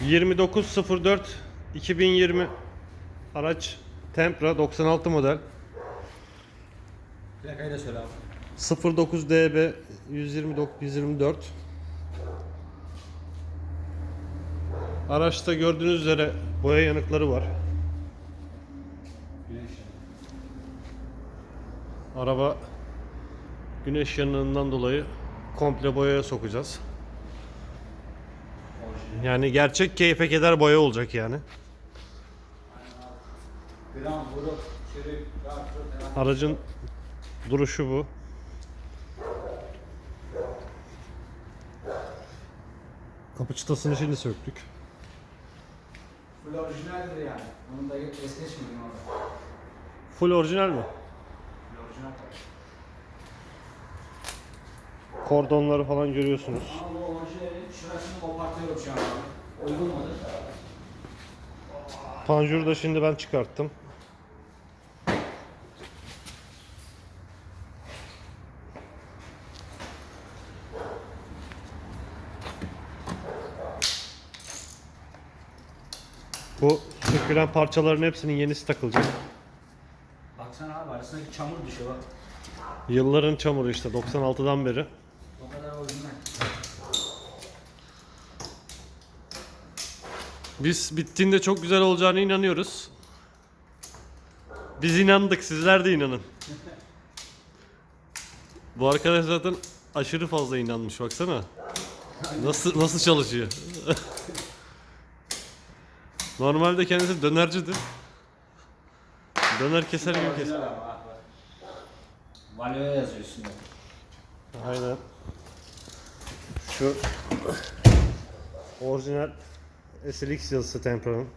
2904 2020 araç Tempra 96 model Plakayı da söyle abi. 09 DB 129 124 Araçta gördüğünüz üzere boya yanıkları var. Güneş. Araba güneş yanığından dolayı komple boyaya sokacağız. Yani gerçek keyfe keder boya olacak yani. Aracın duruşu bu. Kapı çıtasını şimdi söktük. Full orijinaldir yani. Bunun da eskileşmiyor orada. Full orijinal mi? Full orijinal. Kordonları falan görüyorsunuz. Uygun mudur? Panjuru da şimdi ben çıkarttım. Bu sökülen parçaların hepsinin yenisi takılacak. Baksana abi arasındaki çamur düşüyor bak. Yılların çamuru işte 96'dan beri. Biz bittiğinde çok güzel olacağına inanıyoruz. Biz inandık, sizler de inanın. Bu arkadaş zaten aşırı fazla inanmış baksana. Nasıl nasıl çalışıyor? Normalde kendisi dönercidir. Döner keser gibi keser. Bak. Valeo yazıyor üstünde. Aynen. Şu orijinal SLX yazısı Tempra'nın.